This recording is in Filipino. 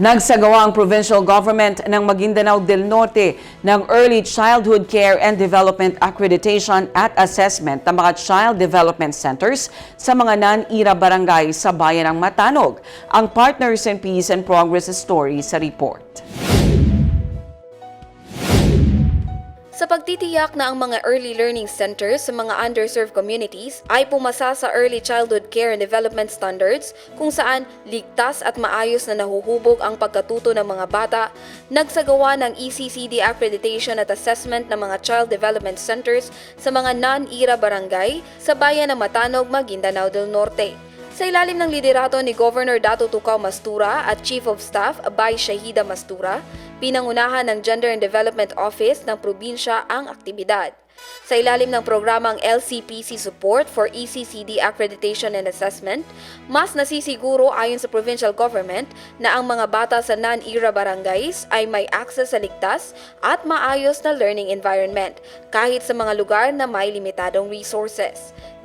Nagsagawa ang provincial government ng Maguindanao del Norte ng Early Childhood Care and Development Accreditation at Assessment ng mga Child Development Centers sa mga non-IRA barangay sa bayan ng Matanog. Ang Partners in Peace and Progress story sa report. Sa pagtitiyak na ang mga early learning centers sa mga underserved communities ay pumasa sa Early Childhood Care and Development Standards kung saan ligtas at maayos na nahuhubog ang pagkatuto ng mga bata, nagsagawa ng ECCD accreditation at assessment ng mga child development centers sa mga non-IRA barangay sa bayan ng Matanog, Maguindanao del Norte. Sa ilalim ng liderato ni Governor Dato Tukaw Mastura at Chief of Staff Abay Shahida Mastura, pinangunahan ng Gender and Development Office ng probinsya ang aktibidad. Sa ilalim ng programang LCPC Support for ECCD Accreditation and Assessment, mas nasisiguro ayon sa provincial government na ang mga bata sa non-IRA barangays ay may access sa ligtas at maayos na learning environment kahit sa mga lugar na may limitadong resources.